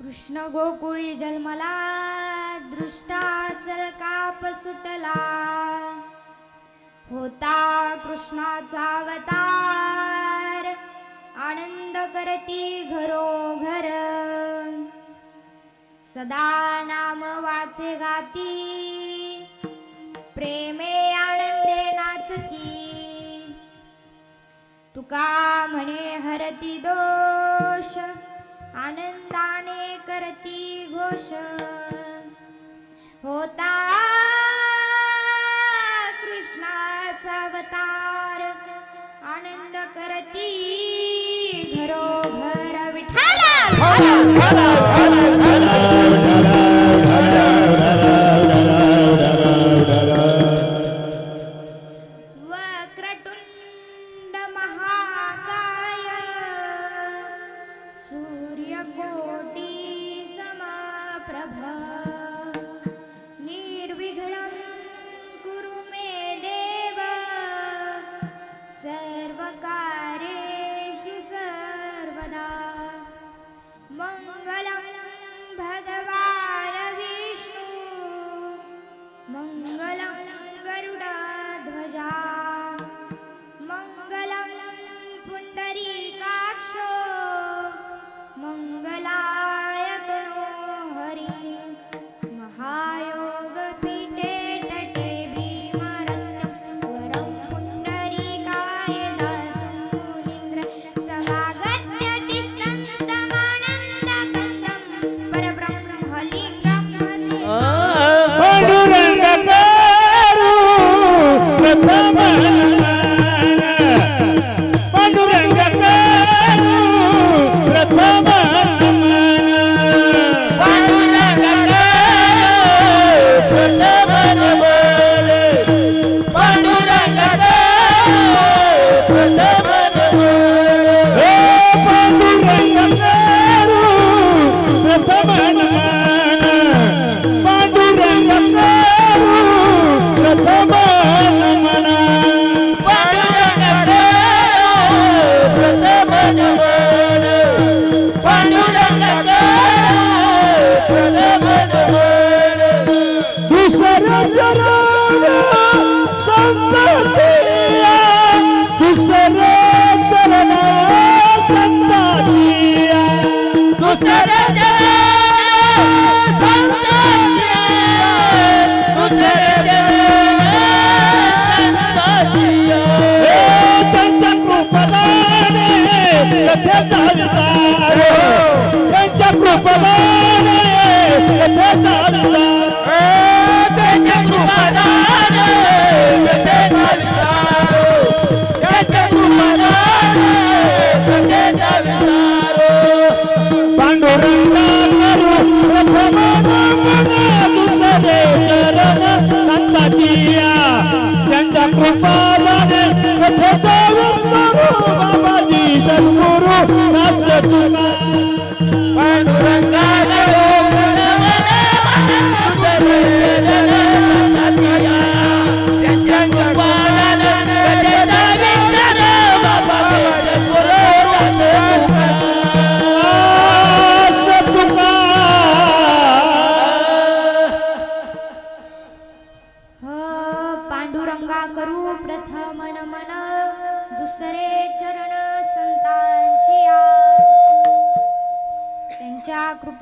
कृष्ण गोकुळी जन्मला दृष्टाचर काप सुटला. होता कृष्णाचा अवतार आनंद करती घरोघर. सदा नाम वाचे गाती प्रेमे आनंदे नाचती. तुका म्हणे हरती दोष आनंदाने करती घोष. होता कृष्णाचा अवतार. आनंद करती घरोघर विठाला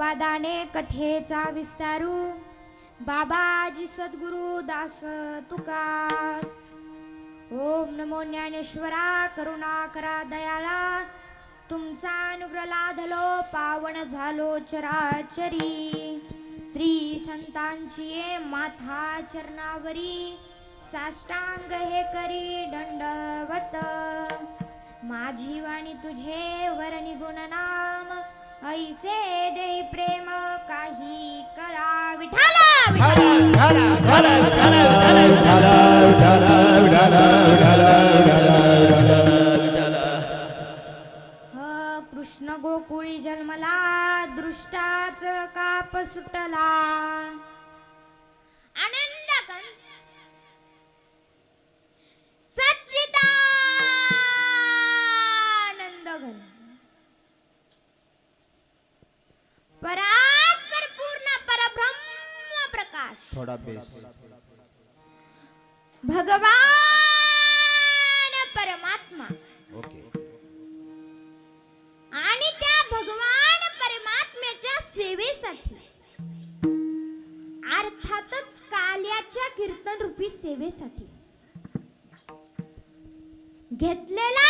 संवादाने कथेचा विस्तारू. बाबाजी सद्गुरु दास तुका ओम नमो ज्ञानेश्वरा करुणा करा दयाळा. तुमचा अनुग्रह लाधलो पावन झालो चराचरी. श्री संतांची ये माथा चरणावरी. साष्टांग हे करी दंडवत. माझी वाणी तुझे वरणी गुणनाम ऐसे दे प्रेम काही कळा विठाला विठाला कृष्ण गोकुळी जन्मला दृष्टाच काप सुटला. आनंद परात्पर पूर्ण परब्रह्म प्रकाश। थोडा बेस. भगवान परमात्मा। ओके. आणि त्या भगवान परमात्म्याच्या सेवेसाठी अर्थातच काल्याच्या कीर्तन रूपी सेवेसाठी घेतलेला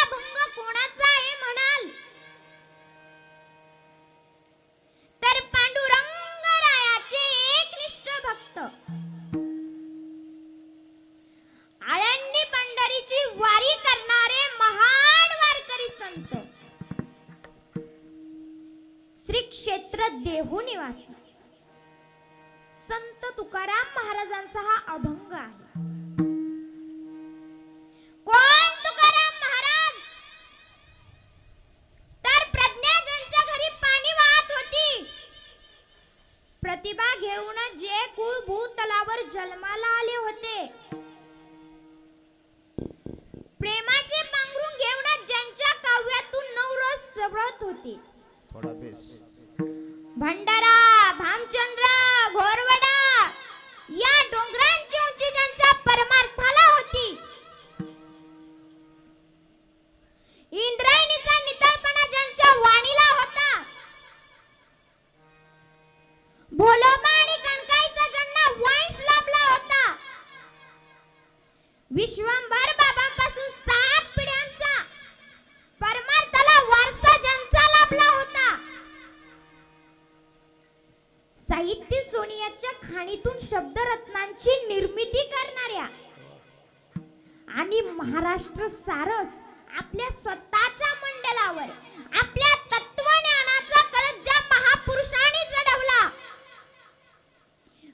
देहू निवासी संत तुकाराम महाराजांचा हा अभंग आहे. कोण तुकाराम महाराज? तर प्रज्ञा ज्यांच्या घरी पाणी वाहत होती प्रतिभा घेऊन जे कुळ भूतलावर जन्माला भामचंद्र महाराष्ट्र सारस आपल्या स्वतःच्या मंडलावर आपल्या तत्वज्ञानाचा कळस ज्या महापुरुषांनी चढवला.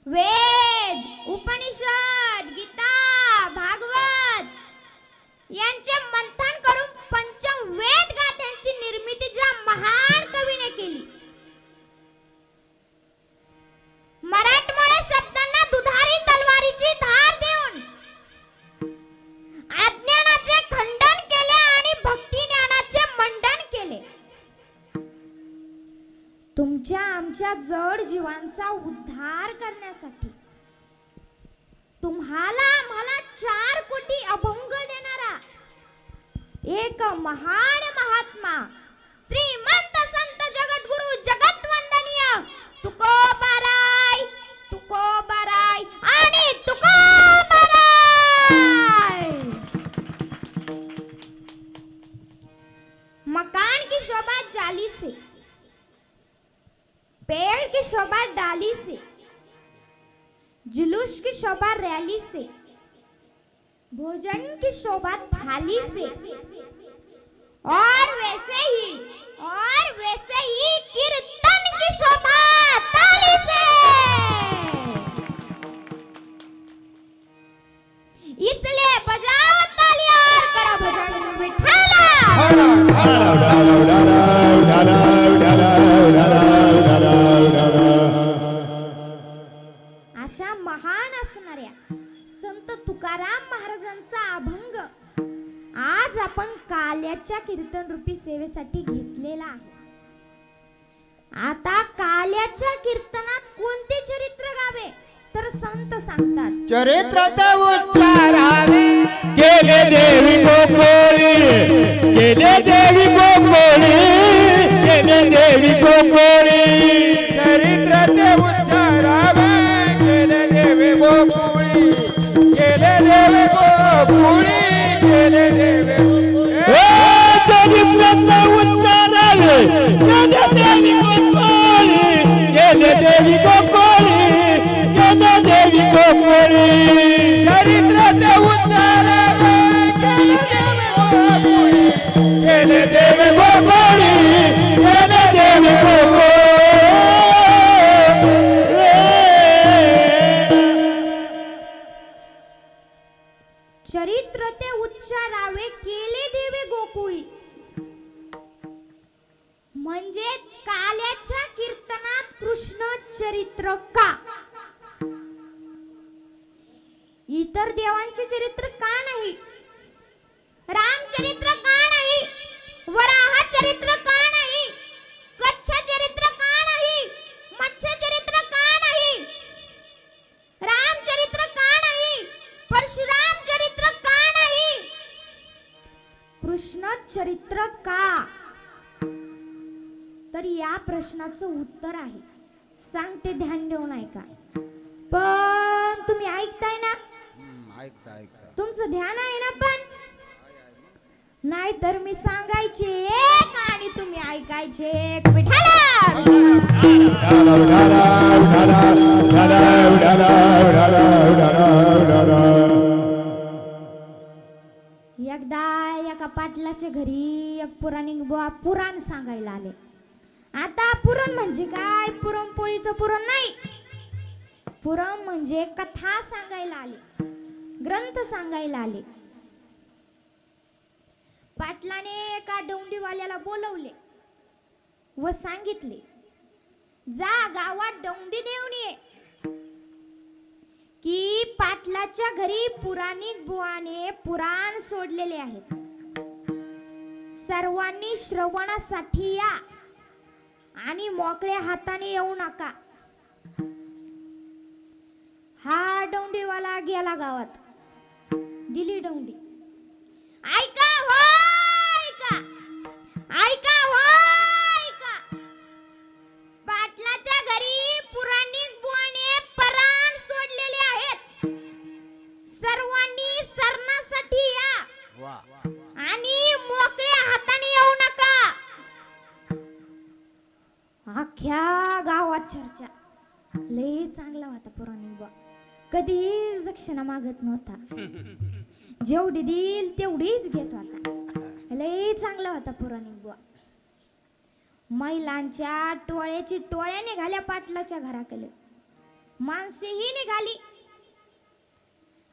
वेद उपनिषद गीता भागवत यांचे मंथन करून पंचम वेद गाथ्यांची निर्मिती ज्या महान कवीने केली. जीवांचा उद्धार करण्यासाठी. तुम्हाला मला चार कोटी अभंग देणारा एक महान महात्मा श्रीमंत संत जगद्गुरु जगत वंदनीय तुकोबाराय पेड़ की शोभा डाली से, जुलूस की शोभा रैली से, भोजन की शोभा थाली से। और वैसे ही, और वैसे ही कीर्तन की शोभा ताली से। इसलिए बजाओ तालियाँ और करो भजन विठाला अशा आज आपण काल्याच्या कीर्तन रूपी सेवेसाठी घेतलेला आहे. आता काल्याच्या कीर्तनात कोणते चरित्र गावे? तर संत सांगतात. चरित्र उच्चारावे गेले देवी गोकोळी गेले देवी गो गेले देवी चरित्र का? तर या प्रश्नाचं उत्तर आहे. सांगते ध्यान देऊन ऐका. पण तुम्ही ऐकताय ना? ऐकता ऐकता. तुमचं ध्यान आहे ना पण? नाही तर मी सांगायचे एक आणि तुम्ही ऐकायचे एक विठाला एकदा एका पाटलाच्या घरी एक पुराणिक बुवा पुराण सांगायला आले. आता पुरण म्हणजे काय? पुरणपोळीचं पुरण नाही. पुरण म्हणजे कथा सांगायला आले. ग्रंथ सांगायला आले. पाटलाने एका डोंडीवाल्याला बोलवले व सांगितले जा गावात डोंडी देऊन ये. की पाटलाच्या घरी पुराणिक बुवाने पुराण सोडलेले आहेत. सर्वांनी श्रवणासाठी या आणि मोकळ्या हाताने येऊ नका. हा डोंडीवाला गेला गावात. दिली डोंडी दक्षिणा मागत नव्हता. जेवढी देईल तेवढीच घेत होता लय चांगला होता पुराणिक बुवा महिलांच्या टोळ्याची टोळ्या निघाल्या पाटलाच्या घराकडे. माणसेही निघाली.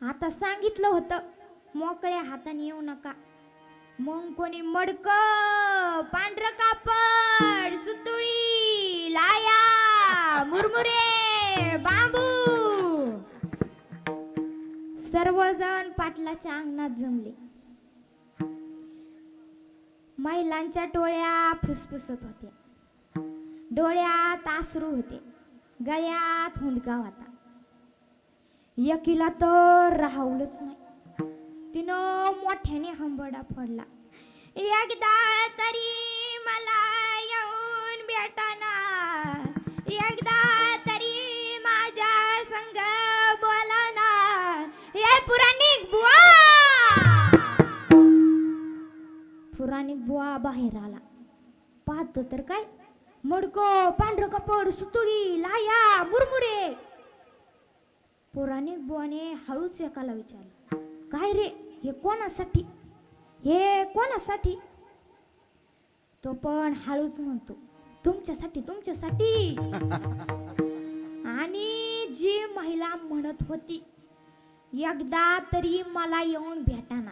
आता सांगितलं होतं मोकळ्या हाताने येऊ नका. मग कोणी मडक पांढर कापड सुतुळी लाया मुरमुरे बांबू सर्वजण पाटलाच्या अंगणात जमले. महिलांच्या टोळ्या फुसफुसत होत्या. डोळ्यात आसरू होते. गळ्यात हुंदका होता. यकीला तर राहवलंच नाही. तिनं मोठ्याने हंबडा फोडला. एकदा तरी बुवा बाहेर आला पाहतो तर काय? मडको पांढरं कपड सुतुळी लाया मुरमुरे. पुराणिक बुवाने हळूच एकाला विचारलं काय रे हे कोणासाठी? हे कोणासाठी? तो पण हळूच म्हणतो तुमच्यासाठी तुमच्यासाठी. आणि जी महिला म्हणत होती एकदा तरी मला येऊन भेटाना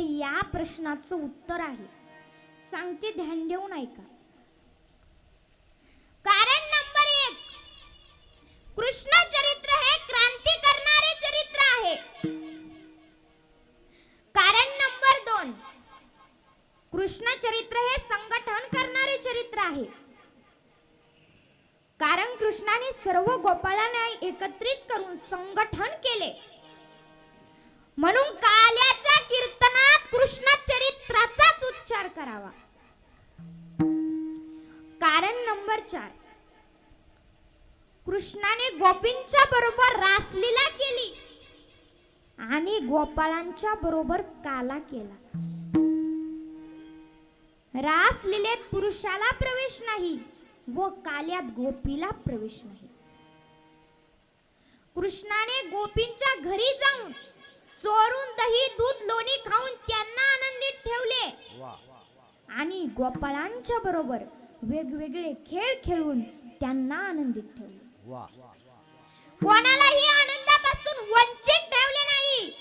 तर या प्रश्नाचं उत्तर आहे. सांगते ध्यान देऊन ऐका. कारण नंबर एक कृष्ण चरित्र हे क्रांती करणारे चरित्र आहे. कारण नंबर दोन कृष्ण चरित्र हे संघटन करणारे चरित्र आहे. कारण कृष्णाने सर्व गोपाळांना एकत्रित करून संघटन केले. म्हणून काल्या कृष्ण चरित्राचाच उच्चार करावा. कारण नंबर चार. कृष्णाने गोपींच्या बरोबर रासलीला केली आणि गोपाळांच्या बरोबर काला केला. रासलीलेत पुरुषाला प्रवेश नाही व काल्यात गोपीला प्रवेश नाही. कृष्णाने गोपींच्या घरी जाऊन चोरून दही दूध लोणी खाऊन त्यांना आनंदित ठेवले. आणि गोपाळांच्या बरोबर वेगवेगळे खेळ खेळून त्यांना आनंदित ठेवले. कोणालाही आनंदापासून वंचित ठेवले नाही.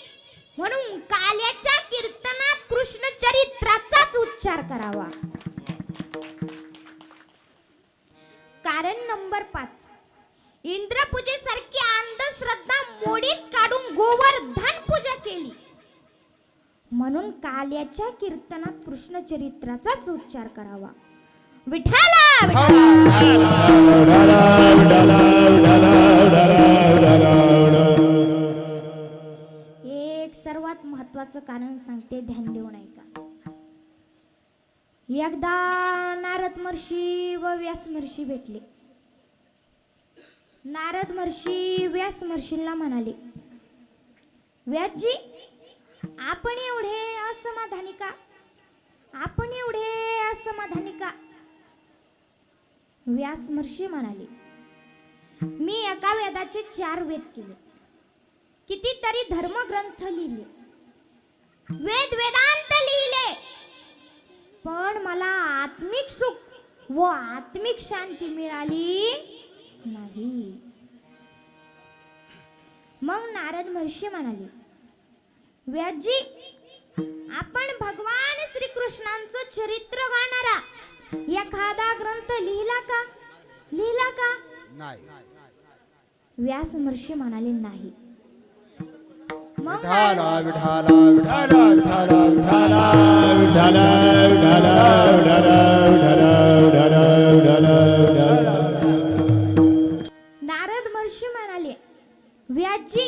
म्हणून काल्याच्या कीर्तनात कृष्ण चरित्राचाच उच्चार करावा. कारण नंबर पाच. इंद्रपूजेसारखी अंधश्रद्धा मोडीत काढून गोवर्धन पूजा केली. म्हणून काल्याच्या कीर्तनात कृष्ण चरित्राचाच उच्चार करावा. विठाला एक सर्वात महत्वाचं कारण सांगते ध्यान देऊन ऐका. एकदा नारद महर्षी व व्यास महर्षी भेटले. नारद महर्षी व्यास महर्षींना म्हणाले व्यासजी आपण एवढे असमाधानी का? आपण एवढे असमाधानी का? व्यास महर्षी म्हणाले मी एका वेदाचे चार वेद केले. कितीतरी धर्मग्रंथ लिहिले. वेद वेदांत लिहिले. पण मला आत्मिक सुख व आत्मिक शांती मिळाली नाही मग नारद महर्षी म्हणाले व्यासजी आपण भगवान श्रीकृष्णांचं चरित्र गाणारा एखादा ग्रंथ लिहिला का लिहिला का नाही व्यास महर्षी म्हणाले नाही मग विठाला विठाला विठाला नारद व्यासजी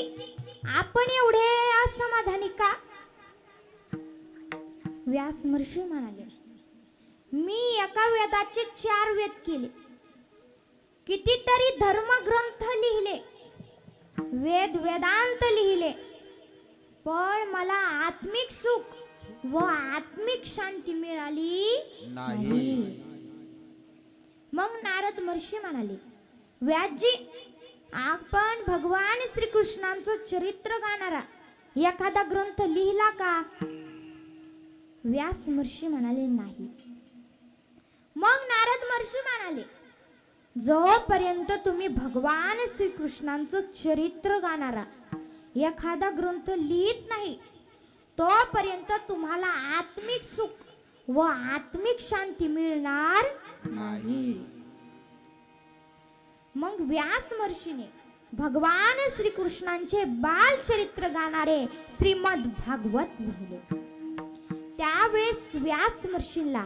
आपण एवढे असमाधानी का? व्यास महर्षी म्हणाले मी एका वेदाचे चार वेद केले. कितीतरी धर्मग्रंथ लिहिले वेद वेदांत लिहिले पण मला आत्मिक सुख व आत्मिक शांती मिळाली नाही. मग नारद महर्षी म्हणाले व्यासजी आपण भगवान श्रीकृष्णांचं चरित्र गाणारा एखादा ग्रंथ लिहिला का? व्यास महर्षी म्हणाले नाही. मग नारद महर्षी म्हणाले जोपर्यंत तुम्ही भगवान श्रीकृष्णांचं चरित्र गाणारा एखादा ग्रंथ लिहित नाही तोपर्यंत तुम्हाला आत्मिक सुख व आत्मिक शांती मिळणार नाही. मग व्यास महर्षीने भगवान श्रीकृष्णांचे बालचरित्र गाणारे श्रीमद भागवत लिहिले त्यावेळेस व्यास महर्षींना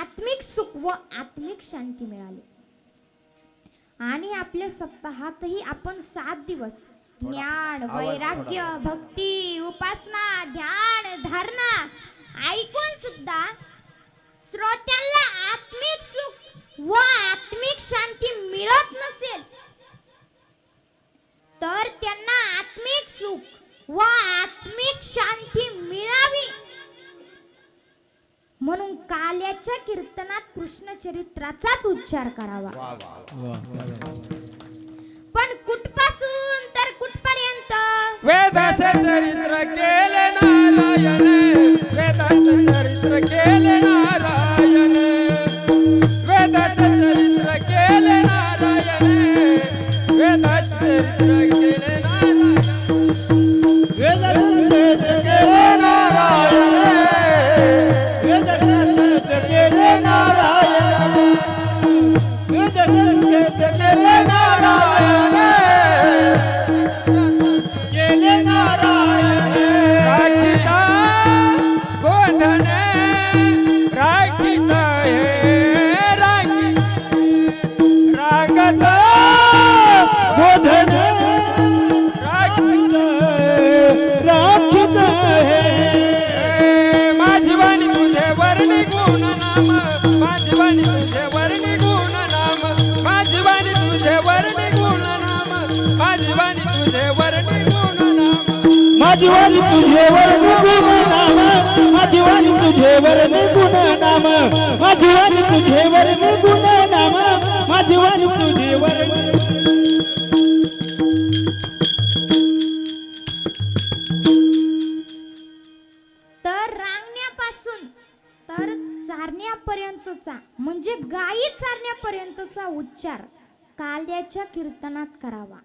आत्मिक सुख व आत्मिक शांती मिळाली आणि आपल्या सप्ताहातही आपण सात दिवस ज्ञान वैराग्य. भक्ती उपासना ध्यान धारणा ऐकून सुद्धा काल्याच्या कीर्तनात कृष्ण चरित्राचाच उच्चार करावा. पण कुठपासून तर कुठपर्यंत? वेदाचे चरित्र केले नारायण वेदाचे चरित्र केले नारायण वेदाचे चरित्र केले नारायण वेदाचे चरित्र केले नारायण. राखीता माझी वाणी तुझेवर निगुण नाम. माझी वाणी तुझेवर गुण नाम. माझी वाणी तुझेवर गुण नाम. माझी वाणी तुझेवर तर रांगण्यापासून तर चारण्यापर्यंतचा म्हणजे गायी चारण्यापर्यंतचा उच्चार काल्याच्या कीर्तनात करावा.